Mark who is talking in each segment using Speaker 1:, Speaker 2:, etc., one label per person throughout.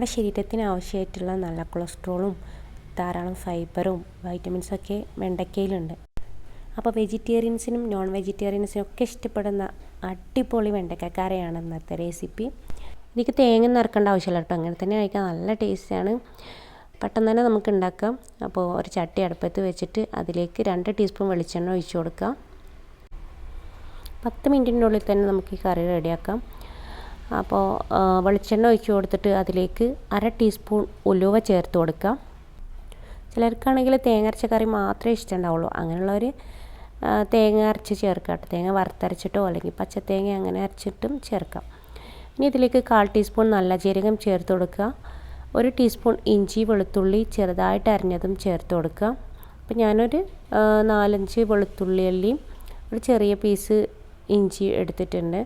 Speaker 1: നമ്മുടെ ശരീരത്തിന് ആവശ്യമായിട്ടുള്ള നല്ല കൊളസ്ട്രോളും ധാരാളം ഫൈബറും വൈറ്റമിൻസൊക്കെ വെണ്ടയ്ക്കയിലുണ്ട് അപ്പോൾ വെജിറ്റേറിയൻസിനും നോൺ വെജിറ്റേറിയൻസിനും ഒക്കെ ഇഷ്ടപ്പെടുന്ന അടിപൊളി വെണ്ടയ്ക്കക്കറിയാണ് ഇന്നത്തെ റെസിപ്പി എനിക്ക് തേങ്ങ നിറക്കേണ്ട ആവശ്യമില്ല കേട്ടോ. അങ്ങനെ തന്നെ കഴിക്കാൻ നല്ല ടേസ്റ്റാണ് പെട്ടെന്ന് തന്നെ നമുക്ക് ഉണ്ടാക്കാം. അപ്പോൾ ഒരു ചട്ടി അടുപ്പത്ത് വെച്ചിട്ട് അതിലേക്ക് രണ്ട് ടീസ്പൂൺ വെളിച്ചെണ്ണ ഒഴിച്ചു കൊടുക്കാം. പത്ത് മിനിറ്റിന്റെ ഉള്ളിൽ തന്നെ നമുക്ക് ഈ കറി റെഡിയാക്കാം അപ്പോൾ വെളിച്ചെണ്ണ ഒഴിച്ച് കൊടുത്തിട്ട് അതിലേക്ക് അര ടീസ്പൂൺ ഉലുവ ചേർത്ത് കൊടുക്കുക ചിലർക്കാണെങ്കിൽ തേങ്ങരച്ച കറി മാത്രമേ ഇഷ്ടമുണ്ടാവുള്ളൂ. അങ്ങനെയുള്ളവർ തേങ്ങ അരച്ച് ചേർക്കാം കേട്ടോ. തേങ്ങ വറുത്തരച്ചിട്ടോ അല്ലെങ്കിൽ പച്ചത്തേങ്ങ അങ്ങനെ അരച്ചിട്ടും ചേർക്കാം. ഇനി ഇതിലേക്ക് കാൽ ടീസ്പൂൺ നല്ല ജീരകം ചേർത്ത് കൊടുക്കുക. ഒരു ടീസ്പൂൺ ഇഞ്ചി വെളുത്തുള്ളി ചെറുതായിട്ട് അരിഞ്ഞതും ചേർത്ത് കൊടുക്കുക. അപ്പോൾ ഞാനൊരു നാലഞ്ച് വെളുത്തുള്ളി അല്ലിയും ഒരു ചെറിയ പീസ് ഇഞ്ചി എടുത്തിട്ടുണ്ട്.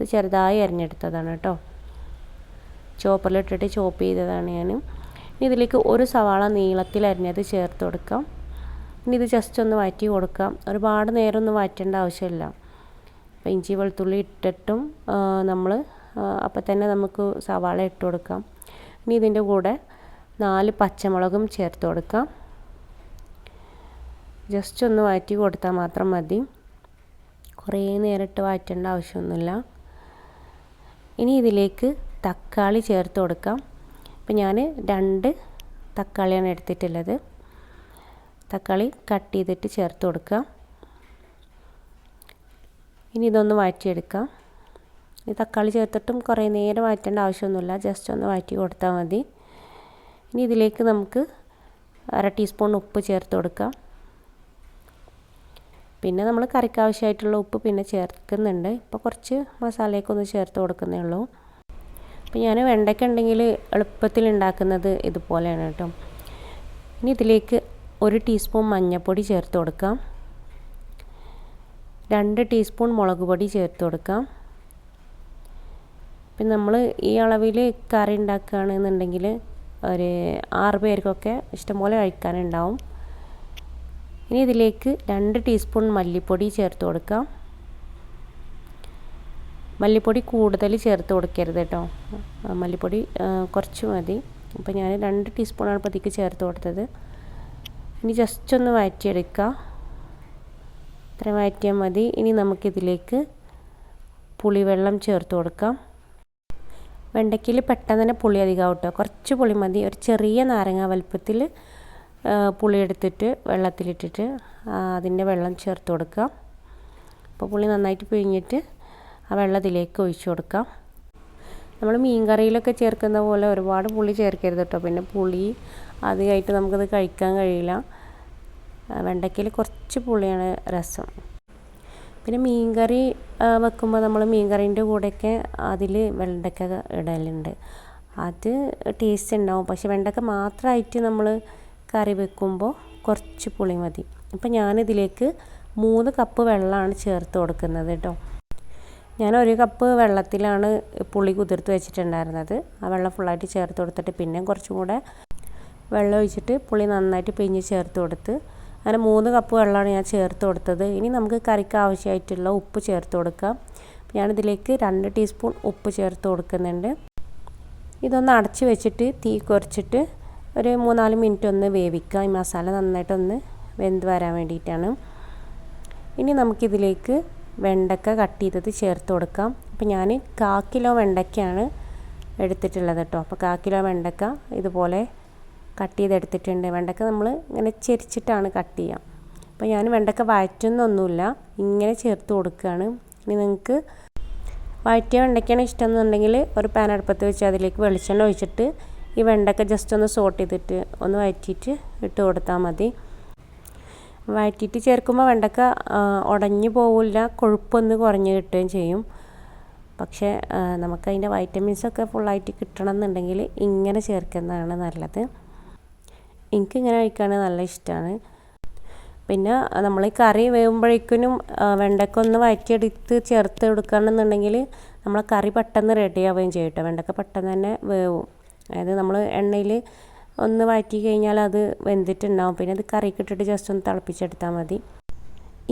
Speaker 1: അത് ചെറുതായി അരിഞ്ഞെടുത്തതാണ് കേട്ടോ. ചോപ്പറിലിട്ടിട്ട് ചോപ്പ് ചെയ്തതാണ് ഞാൻ ഇനി ഇതിലേക്ക് ഒരു സവാള നീളത്തിൽ അരിഞ്ഞത് ചേർത്ത് കൊടുക്കാം. ഇനി ഇത് ജസ്റ്റ് ഒന്ന് വാറ്റി കൊടുക്കാം. ഒരുപാട് നേരം ഒന്നും വാറ്റേണ്ട ആവശ്യമില്ല. അപ്പോൾ ഇഞ്ചി വെളുത്തുള്ളി ഇട്ടിട്ടും നമ്മൾ അപ്പം തന്നെ നമുക്ക് സവാള ഇട്ട് കൊടുക്കാം. ഇനി ഇതിന്റെ കൂടെ നാല് പച്ചമുളകും ചേർത്ത് കൊടുക്കാം. ജസ്റ്റ് ഒന്ന് വാറ്റി കൊടുത്താൽ മാത്രം മതി. കുറേ നേരിട്ട് വാറ്റേണ്ട ആവശ്യമൊന്നുമില്ല. ഇനി ഇതിലേക്ക് തക്കാളി ചേർത്ത് കൊടുക്കാം. ഇപ്പം ഞാൻ രണ്ട് തക്കാളിയാണ് എടുത്തിട്ടുള്ളത്. തക്കാളി കട്ട് ചെയ്തിട്ട് ചേർത്ത് കൊടുക്കാം. ഇനി ഇതൊന്ന് വഴറ്റിയെടുക്കാം. ഈ തക്കാളി ചേർത്തിട്ടും കുറേ നേരം വഴറ്റേണ്ട ആവശ്യമൊന്നുമില്ല. ജസ്റ്റ് ഒന്ന് വാറ്റി കൊടുത്താൽ മതി. ഇനി ഇതിലേക്ക് നമുക്ക് അര ടീസ്പൂൺ ഉപ്പ് ചേർത്ത് കൊടുക്കാം. പിന്നെ നമ്മൾ കറിക്ക് ആവശ്യമായിട്ടുള്ള ഉപ്പ് പിന്നെ ചേർക്കുന്നുണ്ട്. ഇപ്പോൾ കുറച്ച് മസാലയൊക്കെ ഒന്ന് ചേർത്ത് കൊടുക്കുന്നേ ഉള്ളൂ. അപ്പോൾ ഞാൻ വെണ്ടയ്ക്ക ഉണ്ടെങ്കിൽ എളുപ്പത്തിൽ ഉണ്ടാക്കുന്നത് ഇതുപോലെയാണ് കേട്ടോ. ഇനി ഇതിലേക്ക് ഒരു ടീസ്പൂൺ മഞ്ഞൾപ്പൊടി ചേർത്ത് കൊടുക്കാം. രണ്ട് ടീസ്പൂൺ മുളക് പൊടി ചേർത്ത് കൊടുക്കാം. പിന്നെ നമ്മൾ ഈ അളവിൽ കറി ഉണ്ടാക്കുകയാണെന്നുണ്ടെങ്കിൽ ഒരു ആറ് പേർക്കൊക്കെ ഇഷ്ടംപോലെ കഴിക്കാനുണ്ടാവും. ഇനി ഇതിലേക്ക് രണ്ട് ടീസ്പൂൺ മല്ലിപ്പൊടി ചേർത്ത് കൊടുക്കാം. മല്ലിപ്പൊടി കൂടുതൽ ചേർത്ത് കൊടുക്കരുത് കേട്ടോ മല്ലിപ്പൊടി കുറച്ച് മതി. അപ്പോൾ ഞാൻ രണ്ട് ടീസ്പൂണാണ് പതിക്ക് ചേർത്ത് കൊടുത്തത്. ഇനി ജസ്റ്റ് ഒന്ന് വഴറ്റിയെടുക്കുക ഇത്ര വഴറ്റിയാൽ മതി. ഇനി നമുക്കിതിലേക്ക് പുളിവെള്ളം ചേർത്ത് കൊടുക്കാം. വെണ്ടയ്ക്കയിൽ പെട്ടെന്ന് തന്നെ പുളി അധികം കേട്ടോ കുറച്ച് പുളി മതി. ഒരു ചെറിയ നാരങ്ങ വലുപ്പത്തിൽ പുളി എടുത്തിട്ട് വെള്ളത്തിലിട്ടിട്ട് അതിന്റെ വെള്ളം ചേർത്ത് കൊടുക്കുക. അപ്പോൾ പുളി നന്നായിട്ട് പിഴിഞ്ഞിട്ട് ആ വെള്ളം ഇതിലേക്ക് ഒഴിച്ചു കൊടുക്കാം. നമ്മൾ മീൻ കറിയിലൊക്കെ ചേർക്കുന്ന പോലെ ഒരുപാട് പുളി ചേർക്കരുത് കേട്ടോ. പിന്നെ പുളി അധികമായിട്ട് നമുക്കത് കഴിക്കാൻ കഴിയില്ല. വെണ്ടയ്ക്കയിൽ കുറച്ച് പുളിയാണ് രസം. പിന്നെ മീൻ കറി വെക്കുമ്പോൾ നമ്മൾ മീൻ കറീന്റെ കൂടെയൊക്കെ അതിൽ വെണ്ടയ്ക്ക ഇടലുണ്ട്. അത് ടേസ്റ്റ് ഉണ്ടാവും. പക്ഷെ വെണ്ടയ്ക്ക മാത്രമായിട്ട് നമ്മൾ കറി വെക്കുമ്പോൾ കുറച്ച് പുളി മതി. അപ്പം ഞാനിതിലേക്ക് മൂന്ന് കപ്പ് വെള്ളമാണ് ചേർത്ത് കൊടുക്കുന്നത് കേട്ടോ ഞാൻ ഒരു കപ്പ് വെള്ളത്തിലാണ് പുളി കുതിർത്ത് വെച്ചിട്ടുണ്ടായിരുന്നത്. ആ വെള്ളം ഫുള്ളായിട്ട് ചേർത്ത് കൊടുത്തിട്ട് പിന്നെ കുറച്ചും കൂടെ വെള്ളം ഒഴിച്ചിട്ട് പുളി നന്നായിട്ട് പിഞ്ഞ് ചേർത്ത് കൊടുത്ത് അങ്ങനെ മൂന്ന് കപ്പ് വെള്ളമാണ് ഞാൻ ചേർത്ത് കൊടുത്തത്. ഇനി നമുക്ക് കറിക്ക് ആവശ്യമായിട്ടുള്ള ഉപ്പ് ചേർത്ത് കൊടുക്കാം. ഞാനിതിലേക്ക് രണ്ട് ടീസ്പൂൺ ഉപ്പ് ചേർത്ത് കൊടുക്കുന്നുണ്ട്. ഇതൊന്ന് അടച്ച് വെച്ചിട്ട് തീ കുറച്ചിട്ട് ഒരു മൂന്നാൽ മിനിറ്റ് ഒന്ന് വേവിക്കുക. ഈ മസാല നന്നായിട്ടൊന്ന് വെന്ത് വരാൻ വേണ്ടിയിട്ടാണ്. ഇനി നമുക്കിതിലേക്ക് വെണ്ടക്ക കട്ട് ചെയ്തത് ചേർത്ത് കൊടുക്കാം. അപ്പോൾ ഞാൻ കാ കിലോ വെണ്ടയ്ക്കയാണ് എടുത്തിട്ടുള്ളത് കേട്ടോ അപ്പോൾ കാ കിലോ വെണ്ടക്ക ഇതുപോലെ കട്ട് ചെയ്തെടുത്തിട്ടുണ്ട്. വെണ്ടക്ക നമ്മൾ ഇങ്ങനെ ചെരിച്ചിട്ടാണ് കട്ട് ചെയ്യുക അപ്പോൾ ഞാൻ വെണ്ടക്ക വഴറ്റുന്നൊന്നുമില്ല. ഇങ്ങനെ ചേർത്ത് കൊടുക്കുകയാണ്. ഇനി നിങ്ങൾക്ക് വഴറ്റിയ വെണ്ടയ്ക്കാണ് ഇഷ്ടം എന്നുണ്ടെങ്കിൽ ഒരു പാൻ അടുപ്പത്ത് വെച്ച് അതിലേക്ക് വെളിച്ചെണ്ണ ഒഴിച്ചിട്ട് ഈ വെണ്ടക്ക ജസ്റ്റ് ഒന്ന് സോട്ട് ചെയ്തിട്ട് ഒന്ന് വഴറ്റിയിട്ട് ഇട്ട് കൊടുത്താൽ മതി. വഴറ്റിയിട്ട് ചേർക്കുമ്പോൾ വെണ്ടക്ക ഉടഞ്ഞു പോവില്ല കൊഴുപ്പൊന്ന് കുറഞ്ഞ് കിട്ടുകയും ചെയ്യും. പക്ഷേ നമുക്കതിന്റെ വൈറ്റമിൻസൊക്കെ ഫുള്ളായിട്ട് കിട്ടണം എന്നുണ്ടെങ്കിൽ ഇങ്ങനെ ചേർക്കുന്നതാണ് നല്ലത്. എനിക്കിങ്ങനെ കഴിക്കാൻ നല്ല ഇഷ്ടമാണ്. പിന്നെ നമ്മൾ ഈ കറി വേകുമ്പോഴേക്കും വെണ്ടക്ക ഒന്ന് വഴറ്റിയെടുത്ത് ചേർത്ത് കൊടുക്കുകയാണെന്നുണ്ടെങ്കിൽ നമ്മളെ കറി പെട്ടെന്ന് റെഡി ആവുകയും ചെയ്യും കേട്ടോ. വെണ്ടക്ക പെട്ടെന്ന് തന്നെ വേവും. അതായത് നമ്മൾ എണ്ണയിൽ ഒന്ന് വഴറ്റി കഴിഞ്ഞാൽ അത് വെന്തിട്ടുണ്ടാവും. പിന്നെ അത് കറിക്ക് ഇട്ടിട്ട് ജസ്റ്റ് ഒന്ന് തിളപ്പിച്ചെടുത്താൽ മതി.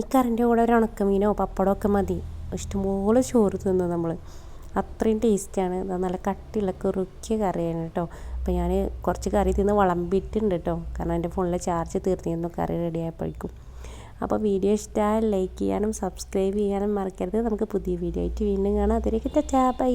Speaker 1: ഈ കറിന്റെ കൂടെ ഒരു ഉണക്കമീനോ പപ്പടമോ ഒക്കെ മതി. ഇഷ്ടംപോലെ ചോറ് തിന്നു നമ്മൾ അത്രയും ടേസ്റ്റാണ് നല്ല കട്ടിയുള്ള കുറുക്കിയ കറിയാണ് കേട്ടോ അപ്പോൾ ഞാൻ കുറച്ച് കറി തിന്ന് വിളമ്പിയിട്ടുണ്ട് കേട്ടോ കാരണം എന്റെ ഫോണിലെ ചാർജ് തീർന്നിരുന്നു കറി റെഡി ആയപ്പോഴേക്കും. അപ്പോൾ വീഡിയോ ഇഷ്ടമായാൽ ലൈക്ക് ചെയ്യാനും സബ്സ്ക്രൈബ് ചെയ്യാനും മറക്കരുത്. നമുക്ക് പുതിയ വീഡിയോ ആയിട്ട് വീണ്ടും കാണാം. അതിലേക്ക് ടാ ബൈ